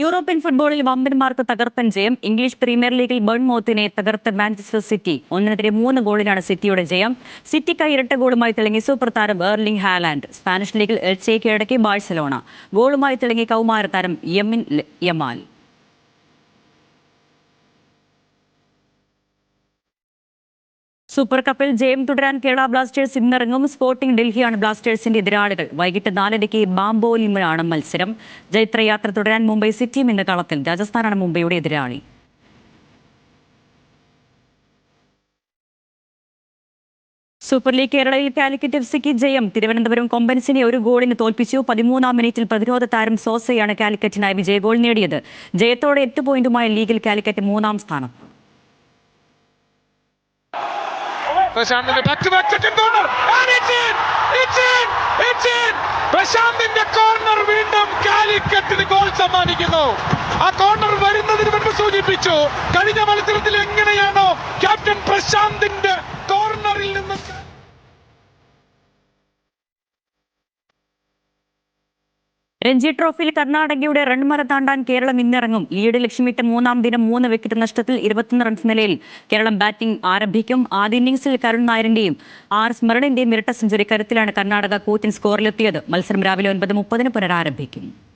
European ഫുട്ബോളിൽ വമ്പന്മാർക്ക് തകർപ്പൻ ജയം. ഇംഗ്ലീഷ് പ്രീമിയർ ലീഗിൽ ബേൺമോത്തിനെ തകർത്ത മാഞ്ചസ്റ്റർ സിറ്റി. ഒന്നിനെതിരെ മൂന്ന് ഗോളിനാണ് സിറ്റിയുടെ ജയം. സിറ്റിക്കായി ഇരട്ട ഗോളുമായി തിളങ്ങി സൂപ്പർ താരം ബേർലിംഗ് ഹാലാൻഡ്. സ്പാനിഷ് ലീഗിൽ എൽ എൽച്ചയെ കീഴടക്കി ബാഴ്സലോണ. ഗോളുമായി തിളങ്ങി കൗമാര താരം യമിൻ യമാൽ. സൂപ്പർ കപ്പിൽ ജയം തുടരാൻ കേരള ബ്ലാസ്റ്റേഴ്സ് ഇന്നിറങ്ങും. സ്പോർട്ടിംഗ് ഡൽഹിയാണ് ബ്ലാസ്റ്റേഴ്സിന്റെ എതിരാളികൾ. വൈകിട്ട് നാലരയ്ക്ക് ബാംബോലിമിലാണ് മത്സരം. ജൈത്രയാത്ര തുടരാൻ മുംബൈ സിറ്റിയും ഇന്ന് കളത്തിൽ. രാജസ്ഥാനാണ് മുംബൈയുടെ എതിരാളി. സൂപ്പർ ലീഗ് കേരളയിൽ കാലിക്കറ്റ് എഫ് സിക്ക് ജയം. തിരുവനന്തപുരം കൊമ്പൻസിനെ ഒരു ഗോളിന് തോൽപ്പിച്ചു. പതിമൂന്നാം മിനിറ്റിൽ പ്രതിരോധ താരം സോസയാണ് കാലിക്കറ്റിനായി വിജയ ഗോൾ നേടിയത്. ജയത്തോടെ എട്ട് പോയിന്റുമായി ലീഗിൽ കാലിക്കറ്റ് മൂന്നാം സ്ഥാനം. പ്രശാന്തിന്റെ ബാക്ക് ബാക്ക് it's in പ്രശാന്തിന്റെ കോർണർ വീണ്ടും കാലിക്കറ്റിന് ഗോൾ സമ്മാനിക്കുന്നു. ആ കോർണർ വരുന്നതിന് മുൻപ് സൂചിപ്പിച്ചു കഴിഞ്ഞ മത്സരത്തിൽ എങ്ങനെയാണോ ക്യാപ്റ്റൻ പ്രശാന്തിന്റെ രഞ്ജി ട്രോഫിയിൽ കർണാടകയുടെ റൺമറ താണ്ടാൻ കേരളം ഇന്നിറങ്ങും. ലീഡ് ലക്ഷ്യമിട്ട് മൂന്നാം ദിനം മൂന്ന് വിക്കറ്റ് നഷ്ടത്തിൽ ഇരുപത്തൊന്ന് റൺസ് നിലയിൽ കേരളം ബാറ്റിംഗ് ആരംഭിക്കും. ആദ്യ ഇന്നിംഗ്സിൽ കരുൺ നായരിന്റെയും ആർ സ്മരണിന്റെയും ഇരട്ട സെഞ്ചുറി കരുത്തിലാണ് കർണാടക കോച്ചിൻ സ്കോറിലെത്തിയത് മത്സരം രാവിലെ ഒൻപത് മുപ്പതിന് പുനരാരംഭിക്കും.